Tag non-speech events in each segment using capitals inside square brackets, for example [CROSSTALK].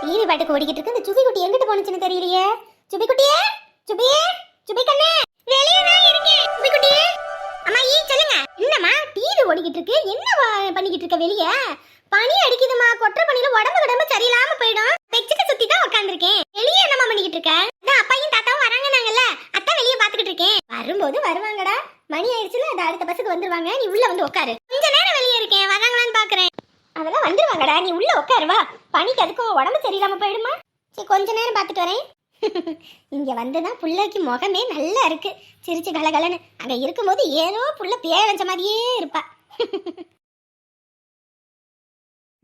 TV பாட்டுக்கு ஓடிக்கிட்டு இருக்கு. இந்த சுபி குட்டி எங்கிட்டு போனுச்சுன்னு தெரியலையே? சுபி குட்டியே சுபி சுபி கண்ணே வெளியே தான் இருக்கேன் சுபி குட்டியே அம்மா ஈ சொல்லுங்க. என்னம்மா டிவி ஓடிக்கிட்டு இருக்கு. என்ன பண்ணிக்கிட்டு இருக்க வெளியே? பனி அடிக்குதுமா கொற்ற பனியில உடம்பு உடம்பு சரியில்லாம போயிடும். பெச்சுக்க சுத்தி தான் உட்காந்துருக்கேன் வெளியே என்னம்மா பண்ணிக்கிட்டு இருக்க? அதான் அப்பாயும் தாத்தாவும் வராங்க நாங்கல்ல. அத்தை வெளியே பாத்துக்கிட்டு இருக்கேன். வரும்போது வருவாங்கடா. மணி ஆயிடுச்சுல அது அடுத்த பஸ்ஸுக்கு வந்துருவாங்க. நீ உள்ள வந்து உட்காரு கொஞ்ச நேரம் வெளியே இருக்கேன். வராங்களான்னு பாக்குறேன். அதெல்லாம் வந்துருவாங்கடா. நீ உள்ள உட்காருவா பனிக்கு அதுக்கும் உடம்பு சரியில்லாம போயிடுமா? சரி கொஞ்ச நேரம் பார்த்துட்டு வரேன். [LAUGHS] இங்க வந்துதான் புள்ளைக்கு முகமே நல்லா இருக்கு. சிரிச்சு கலகலன்னு. அங்க இருக்கும்போது ஏதோ புள்ள பேய வச்ச மாதிரியே இருப்பா. [LAUGHS]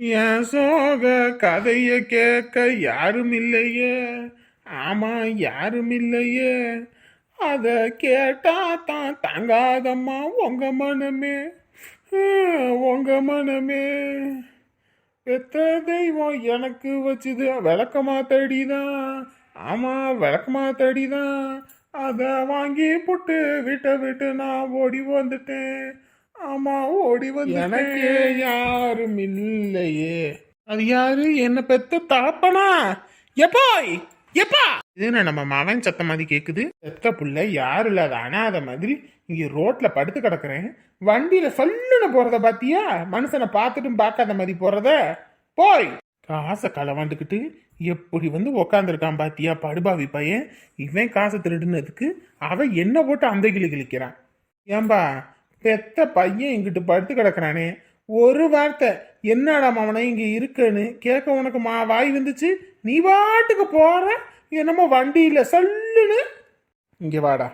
என் சோக கதைய கேட்க யாரும் இல்லையே. ஆமா யாரும் இல்லையே. அத கேட்டா தான் தாங்காதம்மா உங்க மனமே. உங்க மனமே. பெத்த தெய்வம் எனக்கு வச்சுது? விளக்கமா தடிதான் ஆமா விளக்கமா தடிதான் அத வாங்கி புட்டு விட்ட விட்டு நான் ஓடி வந்துட்டேன். ஆமா ஓடி வந்து எனக்கு யாரும் இல்லையே. அது யாரு? என்ன பெத்த தகப்பனா? எப்பாய் எப்பா? இது நம்ம மவன் சத்த மாதிரி கேக்குது. பெத்த புள்ள யாரும் இல்லாத அனாத மாதிரி இங்க ரோட்ல படுத்து கிடக்குறேன். வண்டியில சொல்லுன்னு போறத பாத்தியா? மனுஷனை பார்த்துட்டும் பார்க்காத மாதிரி போறத? போய்! காசை களவாண்டுக்கிட்டு எப்படி வந்து உக்காந்துருக்கான் பாத்தியா படுபாவி பையன்? இவன் காசை திருடுனதுக்கு அவன் என்ன போட்டு அந்த கிளி கிழிக்கிறான்? ஏம்பா பெத்த பையன் இங்கிட்டு படுத்து கிடக்குறானே. ஒரு வார்த்தை என்னடா அவனை இங்கே இருக்குன்னு கேட்க உனக்கு மா வாய் வந்துச்சு? நீ பாட்டுக்கு போகிற என்னமோ வண்டியில் சல்லுன்னு. இங்கே வாடா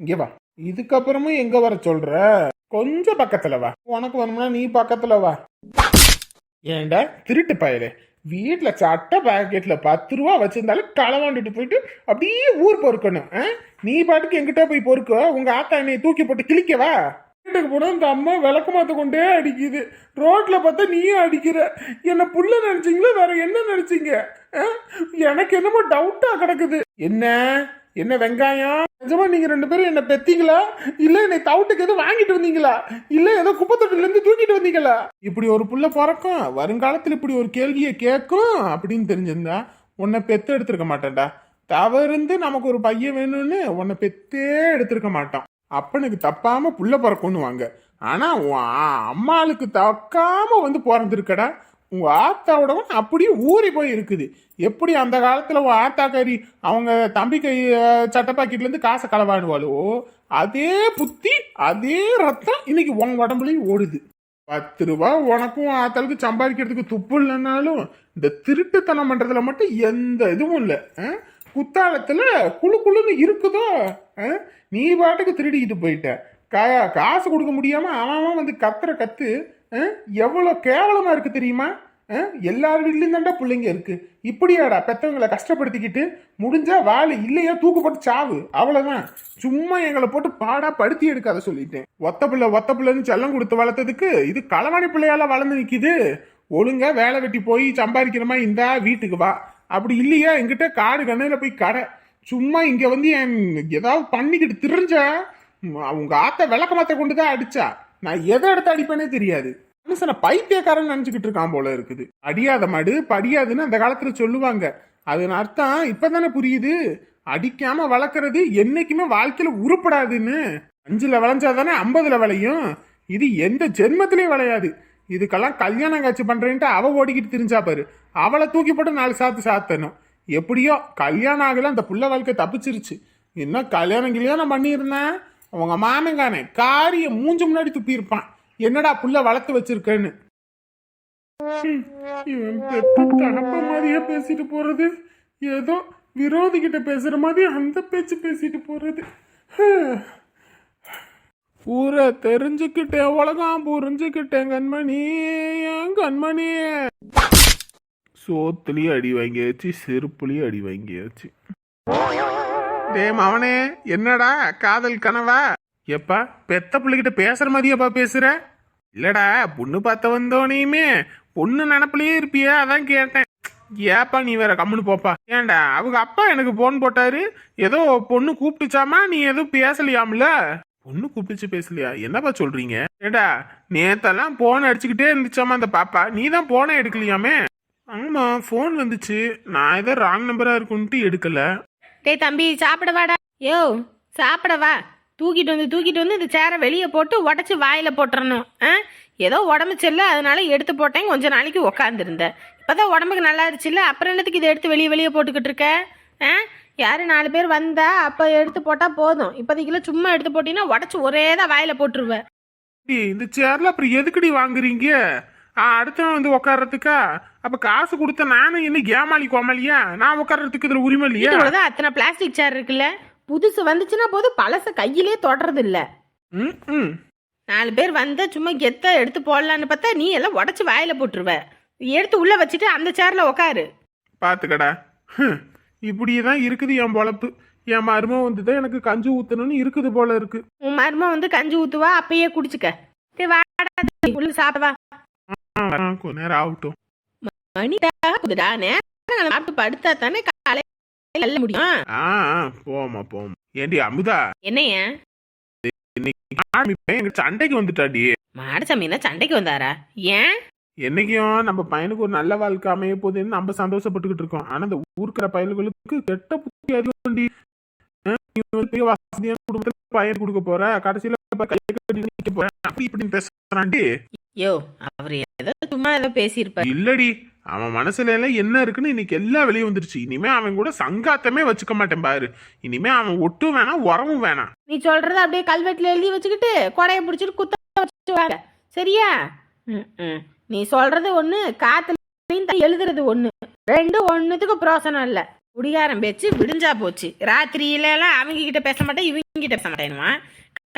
இங்கே வா. இதுக்கப்புறமும் எங்கே வர சொல்கிற கொஞ்சம் பக்கத்தில் வா. உனக்கு வரணும்னா நீ பக்கத்தில் வா. ஏன்டா திருட்டு பயலே. வீட்டில் சட்டை பாக்கெட்ல பத்து ரூபா வச்சுருந்தாலும் களவாண்டுட்டு போயிட்டு அப்படியே ஊர் பொறுக்கணும் ஆ? நீ பாட்டுக்கு எங்கிட்ட போய் பொறுக்க. உங்கள் ஆத்தா என்னை தூக்கி போட்டு கிழிக்கவா? வீட்டுக்கு போனால் இந்த அம்மா விளக்கு மாத்த கொண்டே அடிக்குது. ரோட்டில் பார்த்தா நீயும் அடிக்கிற. என்னை புள்ள நினைச்சீங்களா? வேற என்ன நினச்சிங்க? எனக்கு என்னமோ டவுட்டாக கிடக்குது. என்ன? என்ன வெங்காயம்? நிஜமா நீங்க ரெண்டு பேரும் என்ன பெத்தீங்களா? இல்ல என்னை தவுட்டுக்கு எதுவும் வாங்கிட்டு வந்தீங்களா? இல்ல ஏதோ குப்பை இருந்து தூக்கிட்டு வந்தீங்களா? இப்படி ஒரு புள்ள பிறக்கும். வருங்காலத்தில் இப்படி ஒரு கேள்வியை கேட்கும் அப்படின்னு தெரிஞ்சிருந்தா உன்னை பெத்து எடுத்திருக்க மாட்டேன்டா. தவறுந்து நமக்கு ஒரு பையன் வேணும்னு உன்னை பெத்தே எடுத்திருக்க மாட்டான் அப்பனுக்கு தப்பாம புள்ள பிறக்கணுவாங்க ஆனா உன் அம்மாளுக்கு தக்காம வந்து பிறந்திருக்கடா. உங்க ஆத்தாவோடவன் அப்படியே ஊறி போய் இருக்குது. எப்படி அந்த காலத்துல உன் ஆத்தா கறி அவங்க தம்பி கை சட்ட சட்டை பாக்கெட்ல இருந்து காசை களவாடுவாளோ? அதே புத்தி அதே ரத்தம் இன்னைக்கு உன் உடம்புலயும் ஓடுது. பத்து ரூபா உனக்கும் ஆத்தாளுக்கு சம்பாதிக்கிறதுக்கு துப்பு இல்லைனாலும் இந்த திருட்டுத்தனம் பண்றதுல மட்டும் எந்த இதுவும் இல்லை. குத்தாலத்துல குளு குளுன்னு இருக்குதோ? ஆ? நீ பாட்டுக்கு திருடிக்கிட்டு போயிட்ட. கா காசு கொடுக்க முடியாமல் அவன் வந்து கத்துற கத்து ஆ? கேவலமாக இருக்குது தெரியுமா? ஆ? எல்லார் வீட்லையும் தாண்டா பிள்ளைங்க இருக்கு. இப்படியாடா பெத்தவங்களை கஷ்டப்படுத்திக்கிட்டு முடிஞ்சா வாழை இல்லையா தூக்கு போட்டு சாவு. அவ்வளவுதான். சும்மா எங்களை போட்டு பாடா படுத்தி எடுக்காத சொல்லிட்டேன். ஒத்த பிள்ளை ஒத்த பிள்ளைன்னு செல்லம் கொடுத்து வளர்த்ததுக்கு இது களவாணி பிள்ளையால வளர்ந்து நிக்குது. ஒழுங்கா வேலை வெட்டி போய் சம்பாதிக்கிறமா இந்தா வீட்டுக்கு வா. அப்படி இல்லையா? எங்கிட்ட காடு கண்ணையில போய் கடை. சும்மா இங்கே வந்து என் ஏதாவது பண்ணிக்கிட்டு திரிஞ்ச அவங்க ஆத்த விளக்க மாத்த கொண்டு தான் அடிச்சா. நான் எதை எடுத்து அடிப்பேனே தெரியாது. மனுஷனை பைத்தியக்காரன் நினச்சிக்கிட்டு இருக்கான் போல இருக்குது. அடியாத மாடு படியாதுன்னு அந்த காலத்தில் சொல்லுவாங்க. அதன் அர்த்தம் இப்பதானே புரியுது? அடிக்காம வளர்க்கறது என்னைக்குமே வாழ்க்கையில் உருப்படாதுன்னு. அஞ்சில் விளைஞ்சாதானே ஐம்பதுல விளையும்? இது எந்த ஜென்மத்திலையும் விளையாது. இதுக்கெல்லாம் கல்யாணம் காட்சி பண்ணுறேன்ட்டு அவள் ஓடிக்கிட்டு திரிஞ்சா பாரு. அவளை தூக்கி போட்டு நாலு சாத்து சாத்தணும். எப்படியோ கல்யாணம் ஆகல அந்த புள்ள வாழ்க்கை தப்பிச்சிருச்சு. என்ன கல்யாணம் கல்யாணம் பண்ணியிருந்தேன் அவங்க மாமங்கானே காரிய மூஞ்சு முன்னாடி துப்பியிருப்பான். என்னடா புள்ள வளர்த்து வச்சிருக்கேன்னு? இவன் மாதிரியே பேசிட்டு போறது. ஏதோ விரோதி கிட்ட பேசுற மாதிரி அந்த பேச்சு பேசிட்டு போறது. ஊரை தெரிஞ்சுக்கிட்டேன் உலகம் புரிஞ்சுக்கிட்டேன் கண்மணி கண்மணி? சோத்துலயும் அடி வாங்கியாச்சு செருப்புலயும் அடி வாங்கியாச்சு. டே மவனே என்னடா காதல் கனவா? எப்பா பெத்த பிள்ளைகிட்ட பேசுற மாதிரியாப்பா பேசுற? இல்லடா பொண்ணு பார்த்த வந்தோனையுமே பொண்ணு நினப்பிலேயே இருப்பியா? அதான் கேட்டேன். ஏப்பா நீ வேற கம்முன்னு போப்பா. ஏன்டா அவங்க அப்பா எனக்கு போன் போட்டாரு. ஏதோ பொண்ணு கூப்பிட்டுச்சாமா? நீ எதுவும் பேசலையாம்ல? பொண்ணு கூப்பிட்டுச்சு பேசலையா? என்னப்பா சொல்றீங்க? ஏடா நேத்தெல்லாம் போன் அடிச்சுக்கிட்டே இருந்துச்சாமா அந்த பாப்பா? நீ தான் போனை எடுக்கலையாமே? ஆமா ஆமா ஃபோன் வந்துச்சு. நான் ஏதோ ராங் நம்பரா இருக்குன்ட்டு எடுக்கல. டேய் தம்பி சாப்பிட வாடா. யோ சாப்பிட வா. தூக்கிட்டு வந்து தூக்கிட்டு வந்து இந்த சேரை வெளியே போட்டு உடச்சி வாயில் போட்டுறணும். ஆ? ஏதோ உடம்பு செல்ல அதனால எடுத்து போட்டேன். கொஞ்ச நாளைக்கு உக்காந்துருந்தேன். இப்போதான் உடம்புக்கு நல்லா இருந்துச்சுல்ல அப்புறம் என்னத்துக்கு இதை எடுத்து வெளியே வெளியே போட்டுக்கிட்டு இருக்க? ஆ? யார் நாலு பேர் வந்தா அப்போ எடுத்து போட்டால் போதும். இப்போதைக்குள்ள சும்மா எடுத்து போட்டீங்கன்னா உடச்சி ஒரே தான் வாயில் போட்டுருவேன். இந்த சேர்ல அப்புறம் எதுக்குடி வாங்குறீங்க? அடுத்தவன் வந்து உட்கார்றதுக்கா அப்ப காசு கொடுத்த நானும் என்ன ஏமாளி கோமாளியா? நான் உட்கார்றதுக்கு இதுல உரிமை இல்லையா? வீட்டுக்குள்ளதான் அத்தனை பிளாஸ்டிக் சேர் இருக்குல்ல? புதுசு வந்துச்சுன்னா போதும் பழச கையிலே தொடறது இல்ல ம், ம். நாலு பேர் வந்தா சும்மா கெத்த எடுத்து போடலான்னு பார்த்தா நீ எல்லாம் உடச்சி வாயில போட்டுருவ. எடுத்து உள்ள வச்சுட்டு அந்த சேர்ல உக்காரு. பாத்துக்கடா. இப்படியே தான் இருக்குது என் பொழப்பு. என் மரும வந்துதான் எனக்கு கஞ்சி ஊத்தணும்னு இருக்குது போல இருக்கு. உன் மரும வந்து கஞ்சி ஊத்துவா அப்பயே குடிச்சுக்க. டேய் வாடா உள்ள சாப்பிட வா. ஆ, கொஞ்ச நேரம் ஆகட்டும். மணிடா குதுடா நேரம் சாப்பிட்டு படுத்தா தானே காலையில முடியும். ஆ போமா போமா ஏண்டி அமுதா? என்னைய? சண்டைக்கு வந்துட்டாடி. மாடசாமி என்ன சண்டைக்கு வந்தாரா? ஏன்? என்னைக்கும் நம்ம பையனுக்கு ஒரு நல்ல வாழ்க்கை அமைய போகுதுன்னு நம்ம சந்தோஷப்பட்டுக்கிட்டு இருக்கோம். ஆனா இந்த ஊருக்கிற பயல்களுக்கு கெட்ட புத்தி அதிகம்டி வசதியான குடும்பத்துல பையன் கொடுக்க போற கடைசியில கட்டி நிக்க போற. அப்படி இப்படின்னு பேசுறான்டி. யோ அவர் ஏதோ சும்மா ஏதோ பேசியிருப்பாரு. இல்லடி. அவன் மனசுல எல்லாம் என்ன இருக்குன்னு இன்னைக்கு எல்லாம் வெளியே வந்துருச்சு. இனிமே அவன் கூட சங்காத்தமே வச்சுக்க மாட்டேன் பாரு. இனிமே அவன் ஒட்டும் வேணாம் உரமும் வேணாம். நீ சொல்றத அப்படியே கல்வெட்டுல எழுதி வச்சுக்கிட்டு கொடைய பிடிச்சிட்டு குத்த வச்சுட்டு சரியா? நீ சொல்றது ஒண்ணு காத்துல எழுதுறது ஒண்ணு. ரெண்டு ஒண்ணுத்துக்கு பிரோசனம் இல்ல. குடிகாரம் பேச்சு விடிஞ்சா போச்சு. ராத்திரியில எல்லாம் அவங்க கிட்ட பேச மாட்டேன் இவங்க கிட்ட பேச மாட்டேனுமா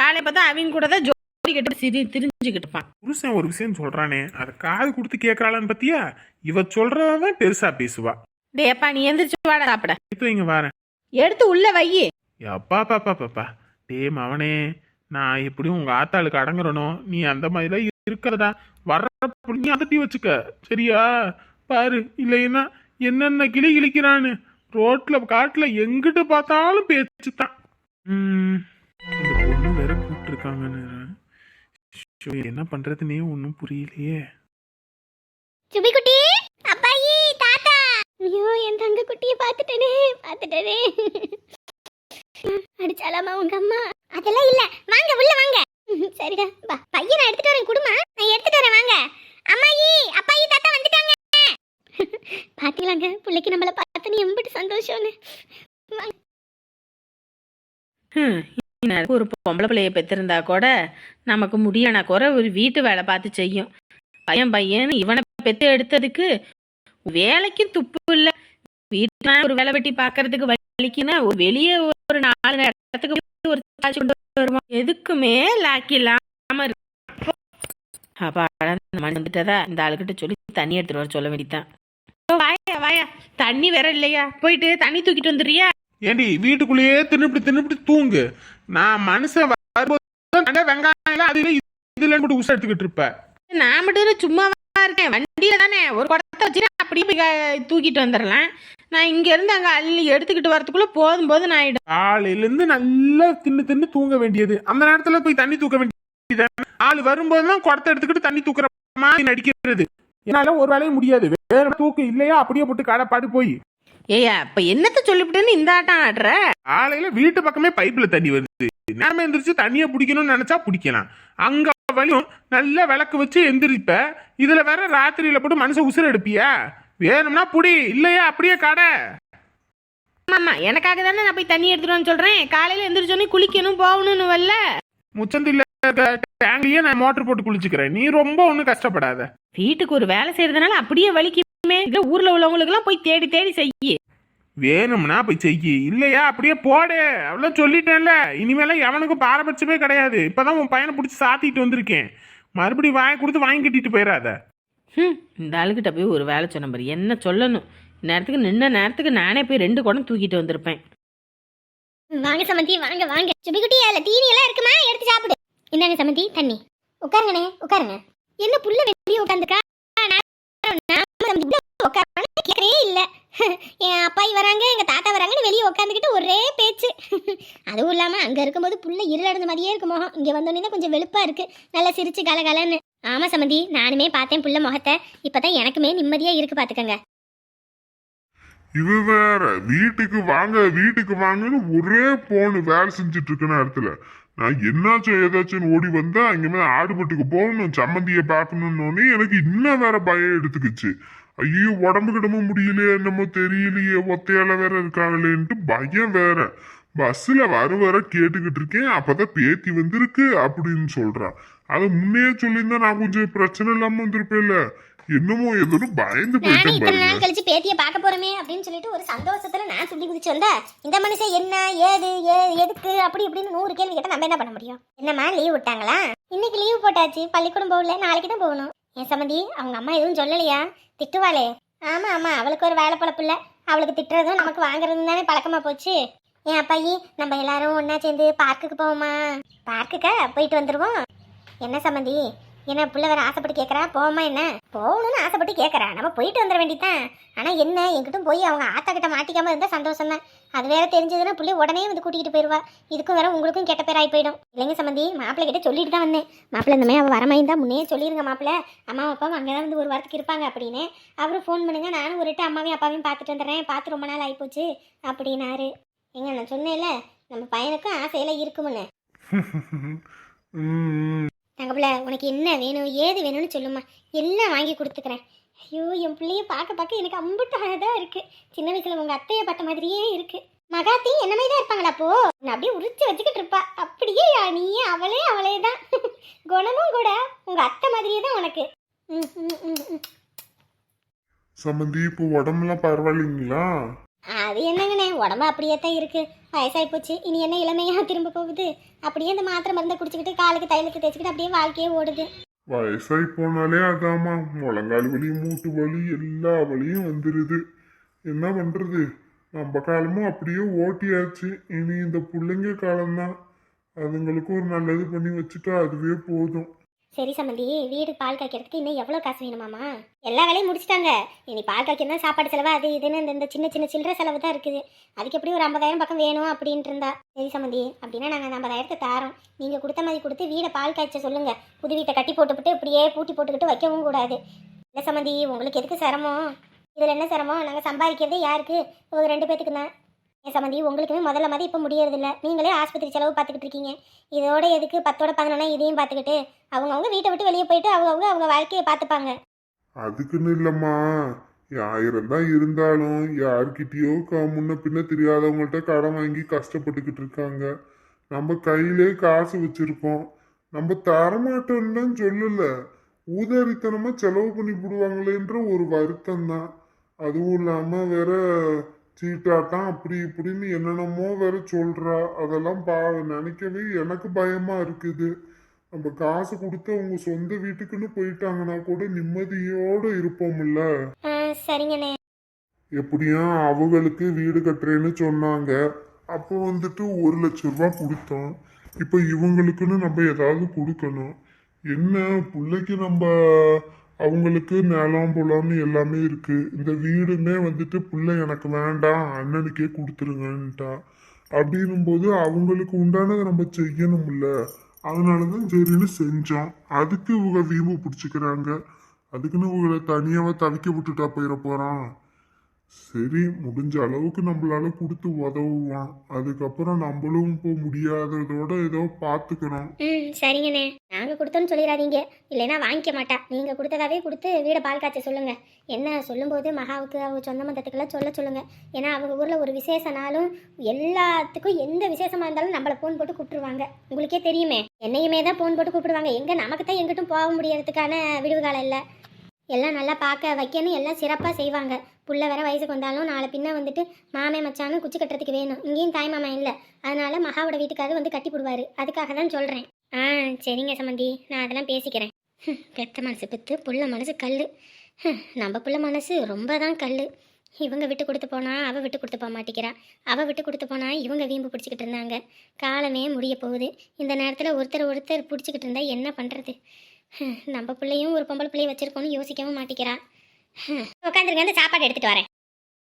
காலை பார்த்தா அவங்க கூட தான் கிட்ட சிரி திரிஞ்சுக்கிட்டு இருப்பான் புருஷன் ஒரு விஷயம் சொல்றானே அதை காது கொடுத்து கேட்கறாளான்னு பத்தியா? இவ சொல்றதான் பெருசா பேசுவா. டேப்பா நீ எந்திரிச்சு வாடா சாப்பிட. இப்போ இங்க வரேன். எடுத்து உள்ள வை. அப்பா பாப்பா பாப்பா டே மவனே நான் எப்படியும் உங்க ஆத்தாளுக்கு அடங்குறனோ நீ அந்த மாதிரிலாம் இருக்கிறதா? வர்ற நீ அதட்டி வச்சுக்க. சரியா? பாரு இல்லைன்னா என்னென்ன கிளி கிழிக்கிறான்னு ரோட்ல காட்டுல எங்கிட்டு பார்த்தாலும் பேச்சு தான் இந்த பொண்ணு வேற கூப்பிட்டுருக்காங்கன்னு. ஷோ, என்ன பண்றதுனே ஒன்றும் புரியலையே. சுபி குட்டி அப்பாயி தாத்தா. ஐயோ என் தங்க குட்டியை பார்த்துட்டேனே பார்த்துட்டேனே. அடிச்சாலாமா உங்க அம்மா? அதெல்லாம் இல்ல. வாங்க உள்ள வாங்க. சரிடா பா பையன் நான் எடுத்துட்டு வரேன் குடுமா? நான் எடுத்துட்டு வரேன் வாங்க. அம்மாயி அப்பாயி தாத்தா வந்துட்டாங்க. பாத்தீங்களாங்க பிள்ளைக்கு நம்மள பார்த்தனே எம்பிட்டு சந்தோஷம்னு. ஹம், ஒரு பொம்பளை பிள்ளைய பெற்றிருந்தா கூட நமக்கு முடியலனா கூட ஒரு வீட்டு வேலை பார்த்து செய்யும். பையன் பையன் இவனை பெத்து எடுத்ததுக்கு வேலைக்கு துப்பு இல்ல. வீட்டுல ஒரு வேலை வெட்டி பாக்குறதுக்கு வலிக்குன்னா வெளியே ஒரு நாலு இடத்துக்கு ஒரு காய்ச்சி கொண்டு வருவோம். எதுக்குமே லாக்கி இல்லாம இருக்கும் அப்பாடா மணி வந்துட்டதா? இந்த ஆளுகிட்ட சொல்லி தண்ணி எடுத்துட்டு வர சொல்ல வேண்டியதான் வாயா வாயா தண்ணி வேற இல்லையா? போயிட்டு தண்ணி தூக்கிட்டு வந்துடுறியா? ஏண்டி வீட்டுக்குள்ளேயே தின்னுபிடி தின்னுபிடி தூங்கு. நான் மனுஷன் வரும்போது வெங்காயம் அதுல இதுல போட்டு உசை எடுத்துக்கிட்டு இருப்ப. நான் மட்டும் சும்மாவா இருக்கேன். வண்டியில தானே. ஒரு குடத்தை வச்சுட்டு அப்படியே போய் தூக்கிட்டு வந்துடலாம். நான் இங்க இருந்து அங்க அள்ளி எடுத்துக்கிட்டு வரதுக்குள்ள போதும் போதும் ஆயிடும். காலையில இருந்து நல்லா தின்னு தின்னு தூங்க வேண்டியது. அந்த நேரத்துல போய் தண்ணி தூக்க வேண்டியது ஆள் வரும்போதுதான் குடத்தை எடுத்துக்கிட்டு தண்ணி தூக்குற மாதிரி நடிக்கிறது. என்னால ஒரு வேலையும் முடியாது. வேற தூக்கு இல்லையா? அப்படியே போட்டு கடை பாடு போய். ஏய்யா இப்ப என்னத்த சொல்லிவிட்டுன்னு இந்த ஆட்டம் ஆடுற? காலையில வீட்டு பக்கமே பைப்ல தண்ணி வருது. நேரமே எந்திரிச்சு தண்ணியை பிடிக்கணும்னு நினைச்சா பிடிக்கலாம். அங்க வழியும் நல்ல விளக்கு வச்சு எந்திரிப்ப. இதுல வேற ராத்திரியில போட்டு மனுஷன் உசுர எடுப்பியா? வேணும்னா புடி இல்லையா அப்படியே கடை. ஆமா எனக்காக தானே நான் போய் தண்ணி எடுத்துட்டு சொல்றேன். காலையில எந்திரிச்சோன்னே குளிக்கணும் போகணும்னு வரல முச்சந்தில டேங்க்லயே நான் மோட்டர் போட்டு குளிச்சுக்கிறேன். நீ ரொம்ப ஒன்றும் கஷ்டப்படாத. வீட்டுக்கு ஒரு வேலை செய்யறதுனால அப்படியே வலிக்குமே இல்ல ஊர்ல உள்ளவங்களுக்கு எல்லாம் போய் தேடி தேடி செய்யி வேணும்னா போய் செய்யி. இல்லையா அப்படியே போடு. அவ்வளோ சொல்லிட்டேன்ல. இனிமேல எவனுக்கும் பாரபட்சமே கிடையாது. இப்பதான் உன் பையனை பிடிச்சி சாத்திட்டு வந்திருக்கேன். மறுபடியும் வாங்கி கொடுத்து வாங்கி கட்டிட்டு போயிடாத ஹம், இந்த ஆளுகிட்ட போய் ஒரு வேலை சொன்ன பாரு என்ன சொல்லணும்? நேரத்துக்கு நின்ன நேரத்துக்கு நானே போய் ரெண்டு குடம் தூக்கிட்டு வந்திருப்பேன். வாங்க சமந்தி வாங்க வாங்க. சுபி குட்டி அதுல தீனி எல்லாம் இருக்குமா? எடுத்து சாப்பிடு. இந்தாங்க சமந்தி தண்ணி. உட்காருங்கண்ணே உட்காருங்க. என்ன புள்ள வெளியே உட்காந்துக்கா கேட்கறே இல்ல என் அப்பாயி வராங்க எங்கள் தாத்தா வராங்கன்னு வெளியே உட்காந்துக்கிட்டு ஒரே பேச்சு. அதுவும் இல்லாம அங்க இருக்கும்போது புள்ள இருளடைந்த மாதிரியே இருக்கு முகம். இங்க வந்தோடனே கொஞ்சம் வெளுப்பா இருக்கு. நல்லா சிரிச்சு கலகலன்னு ஆமா சமந்தி நானுமே பார்த்தேன் புள்ள முகத்தை. இப்பதான் எனக்குமே நிம்மதியா இருக்கு பார்த்துக்கங்க இது வேற. வீட்டுக்கு வாங்க வீட்டுக்கு வாங்கன்னு ஒரே போன் வேலை செஞ்சுட்டு இருக்க நேரத்துல. நான் என்னாச்சும் ஏதாச்சும் ஓடி வந்தா இங்க மேல ஆடுபட்டுக்கு போகணும் சம்மந்திய பார்க்கணும்னு எனக்கு இன்னும் வேற பயம் எடுத்துக்கிச்சு. ஐயோ உடம்பு கிடம முடியலையே என்னமோ தெரியலையே ஒத்தையால வேற இருக்காங்களேன்ட்டு பயம் வேற. பஸ்ல வர வர கேட்டுக்கிட்டு இருக்கேன் அப்பதான் பேத்தி வந்திருக்கு அப்படின்னு சொல்றான் அதை முன்னே சொல்லியிருந்தா நான் கொஞ்சம் பிரச்சனை இல்லாம வந்திருப்பேன்ல. என்னமோ ஏதோ பயந்து போயிட்டேன் பாருங்க நாள் கழிச்சு பேத்திய பார்க்க போறோமே அப்படின்னு சொல்லிட்டு ஒரு சந்தோஷத்துல நான் சொல்லி குதிச்சு வந்தா இந்த மனுஷன் என்ன ஏது ஏ எதுக்கு அப்படி இப்படின்னு நூறு கேள்வி கேட்டா நம்ம என்ன பண்ண முடியும்? என்னம்மா லீவ் விட்டாங்களா? இன்னைக்கு லீவ் போட்டாச்சு பள்ளிக்கூடம் போகல நாளைக்கு தான் போகணும். என் சம்மந்தி அவங்க அம்மா எதுவும் சொல்லலையா? திட்டுவாளே. ஆமாம் ஆமாம் அவளுக்கு ஒரு வேலை பொழப்பு இல்லை. அவளுக்கு திட்டுறதும் நமக்கு வாங்குறதும் தானே பழக்கமாக போச்சு. என் அப்பாயி நம்ம எல்லாரும் ஒன்றா சேர்ந்து பார்க்குக்கு போவோமா? பார்க்குக்கா போயிட்டு வந்துடுவோம் என்ன சம்மந்தி என்ன பிள்ளை வேற ஆசைப்பட்டு கேட்குறா போவோமா என்ன? போகணும்னு ஆசைப்பட்டு கேட்குறா நம்ம போயிட்டு வந்துட வேண்டியதான் ஆனால் என்ன? எங்கிட்டும் போய் அவங்க ஆத்தா கிட்ட மாட்டிக்காமல் இருந்தால் சந்தோஷம் தான் அது வேற தெரிஞ்சதுன்னா புள்ளி உடனே வந்து கூட்டிகிட்டு போயிடுவா இதுக்கும் வேற உங்களுக்கும் கெட்ட பேர் ஆகி போயிடும் இல்லைங்க சம்மந்தி மாப்பிள்ளை கிட்ட சொல்லிட்டு தான் வந்தேன். மாப்பிள்ளை இந்த மாதிரி அவள் வரமாயிருந்தா முன்னே சொல்லிருங்க மாப்பிள்ளை. அம்மா அப்பாவும் அங்கே தான் வந்து ஒரு வாரத்துக்கு இருப்பாங்க அப்படின்னு. அவரும் ஃபோன் பண்ணுங்க நானும் ஒரு எட்டு அம்மாவையும் அப்பாவையும் பார்த்துட்டு வந்துடுறேன். பார்த்து ரொம்ப நாள் ஆகிப்போச்சு அப்படின்னாரு. எங்க நான் சொன்னேன்ல நம்ம பையனுக்கும் ஆசையெல்லாம் இருக்குமுன்னு [LAUGHS] தங்கப்பிள்ள உனக்கு என்ன வேணும் ஏது வேணும்னு சொல்லுமா எல்லாம் வாங்கி கொடுத்துக்கிறேன்? ஐயோ என் பிள்ளைய பார்க்க பார்க்க எனக்கு அம்புட்டு அழகாக இருக்கு. சின்ன வயசுல உங்க அத்தையை பார்த்த மாதிரியே இருக்கு. மகாத்தி என்ன மாதிரி தான் இருப்பாங்களா அப்போ? நான் அப்படியே உரிச்சு வச்சுக்கிட்டு இருப்பா. அப்படியே நீயே அவளே அவளே தான் [LAUGHS] குணமும் கூட உங்க அத்தை மாதிரியே தான் உனக்கு. சம்மந்தி இப்போ உடம்புலாம் பரவாயில்லைங்களா? அது என்னங்கண்ணே உடம்பு அப்படியே தான் இருக்கு. வயசாகி போச்சு இனி என்ன இளமையா திரும்ப போகுது? அப்படியே இந்த மாத்திரை மருந்தை குடிச்சிக்கிட்டு காலுக்கு தைலத்தை தேய்ச்சிக்கிட்டு அப்படியே வாழ்க்கையே ஓடுது. வயசாகி போனாலே அதாம்மா. முழங்கால் வலி மூட்டு வலி எல்லா வலியும் வந்துடுது என்ன பண்ணுறது நம்ம காலமும் அப்படியே ஓட்டியாச்சு. இனி இந்த பிள்ளைங்க காலம்தான். அதுங்களுக்கு ஒரு நல்லது பண்ணி வச்சுட்டா அதுவே போதும். சரி சம்மந்தி வீடு பால் காய்க்கிறதுக்கு இன்னும் எவ்வளோ காசு வேணுமாமா எல்லா வேலையும் முடிச்சிட்டாங்க. இனி பால் காய்க்கணும் சாப்பாடு செலவு அது இதுன்னு இந்த- இந்த சின்ன சின்ன சில்லற செலவு தான் இருக்குது. அதுக்கு எப்படி ஒரு ஐம்பதாயிரம் பக்கம் வேணும் அப்படின்ட்டு இருந்தா. சரி சம்மந்தி அப்படின்னா நாங்கள் அந்த ஐம்பதாயிரத்தை தாரோம். நீங்கள் கொடுத்த மாதிரி கொடுத்து வீடை பால் காய்ச்ச சொல்லுங்க. புது வீட்டை கட்டி போட்டுவிட்டு இப்படியே பூட்டி போட்டுக்கிட்டு வைக்கவும் கூடாது. இல்லை சம்மந்தி உங்களுக்கு எதுக்கு சிரமம்? இதில் என்ன சிரமம்? நாங்கள் சம்பாதிக்கிறதே யாருக்கு? ஒரு ரெண்டு பேத்துக்கு தான் சம்மந்தி உங்களுக்குமே முதல்ல மாதிரி இப்போ முடியறதில்ல. நீங்களே ஆஸ்பத்திரி செலவு பார்த்துக்கிட்டு இருக்கீங்க. இதோட எதுக்கு பத்தோட பதினொன்னா இதையும் பார்த்துக்கிட்டு அவங்கவுங்க வீட்டை விட்டு வெளியே போயிட்டு அவங்கவுங்க அவங்க வாழ்க்கையை பார்த்துப்பாங்க. அதுக்குன்னு இல்லைம்மா. ஆயிரம் தான் இருந்தாலும் யார்கிட்டயோ க- முன்ன பின்ன தெரியாதவங்கள்ட்ட கடன் வாங்கி கஷ்டப்பட்டுக்கிட்டு இருக்காங்க. நம்ம கையிலே காசு வச்சிருக்கோம். நம்ம தரமாட்டோம்னு சொல்லலை சொல்லல. ஊதாரித்தனமா செலவு பண்ணி போடுவாங்களேன்ற ஒரு வருத்தம் தான் அதுவும் இல்லாம வேற சீட்டாட்டம் அப்படி இப்படின்னு என்னென்னமோ வேற சொல்றா. அதெல்லாம் பா நினைக்கவே எனக்கு பயமா இருக்குது. நம்ம காசு கொடுத்து அவங்க சொந்த வீட்டுக்குன்னு போயிட்டாங்கன்னா கூட நிம்மதியோட இருப்போம்ல. சரிங்கண்ணே. எப்படியும் அவங்களுக்கு வீடு கட்டுறேன்னு சொன்னாங்க. அப்போ வந்துட்டு ஒரு லட்ச ரூபாய் கொடுத்தோம் இப்போ இவங்களுக்குன்னு நம்ம ஏதாவது கொடுக்கணும். என்ன பிள்ளைக்கு நம்ம அவங்களுக்கு நிலம் புலம்னு எல்லாமே இருக்குது இந்த வீடுமே வந்துட்டு பிள்ளை எனக்கு வேண்டாம் அண்ணனுக்கே கொடுத்துருங்கன்ட்டா. அப்படின்னும் போது அவங்களுக்கு உண்டானதை நம்ம செய்யணும்ல. அதனால தான் சரின்னு செஞ்சோம் அதுக்கு இவங்க வீம்பு பிடிச்சிக்கிறாங்க. அதுக்குன்னு இவங்களை தனியாக தவிக்க விட்டுட்டா போயிட போகிறான் சரி முடிஞ்ச அளவுக்கு நம்மளால கொடுத்து உதவுவான். அதுக்கப்புறம் நம்மளும் இப்போ முடியாததோட ஏதோ பார்த்துக்கணும் ம் சரிங்கண்ணே. நாங்கள் கொடுத்தோன்னு சொல்லிடாதீங்க. இல்லைன்னா வாங்கிக்க மாட்டா. நீங்கள் கொடுத்ததாவே கொடுத்து வீடை பால் காய்ச்ச சொல்லுங்க. என்ன சொல்லும்போது மகாவுக்கு அவங்க சொந்த மந்தத்துக்கெல்லாம் சொல்ல சொல்லுங்க. ஏன்னா அவங்க ஊரில் ஒரு விசேஷ நாளும் எல்லாத்துக்கும் எந்த விசேஷமா இருந்தாலும் நம்மள ஃபோன் போட்டு கூப்பிட்டுருவாங்க. உங்களுக்கே தெரியுமே. என்னையுமே தான் ஃபோன் போட்டு கூப்பிடுவாங்க. எங்கே நமக்கு தான் எங்கிட்டும் போக முடியறதுக்கான விடுவு காலம் இல்லை. எல்லாம் நல்லா பார்க்க வைக்கணும் எல்லாம் சிறப்பாக செய்வாங்க. புள்ள வேற வயசுக்கு வந்தாலும் நாளை பின்ன வந்துட்டு மாமே மச்சானும் குச்சி கட்டுறதுக்கு வேணும். இங்கேயும் தாய் மாமா இல்லை. அதனால மகாவோட வீட்டுக்காவது வந்து கட்டி போடுவாரு. அதுக்காக தான் சொல்கிறேன் ஆ சரிங்க சமந்தி. நான் அதெல்லாம் பேசிக்கிறேன். பெத்த மனசு பெத்து புள்ள மனசு கல் நம்ம புள்ள மனசு ரொம்ப தான் கல் இவங்க விட்டு கொடுத்து போனா அவள் விட்டு கொடுத்து போக மாட்டேங்கிறா. அவள் விட்டு கொடுத்து போனா இவங்க வீம்பு பிடிச்சிக்கிட்டு இருந்தாங்க. காலமே முடிய போகுது. இந்த நேரத்தில் ஒருத்தர் ஒருத்தர் பிடிச்சிக்கிட்டு இருந்தால் என்ன பண்ணுறது நம்ம பிள்ளையும் ஒரு பொம்பளை பிள்ளையும் வச்சிருக்கோன்னு யோசிக்கவும் மாட்டேங்கிறான் உட்காந்துருங்க அந்த சாப்பாடு எடுத்துட்டு வரேன்.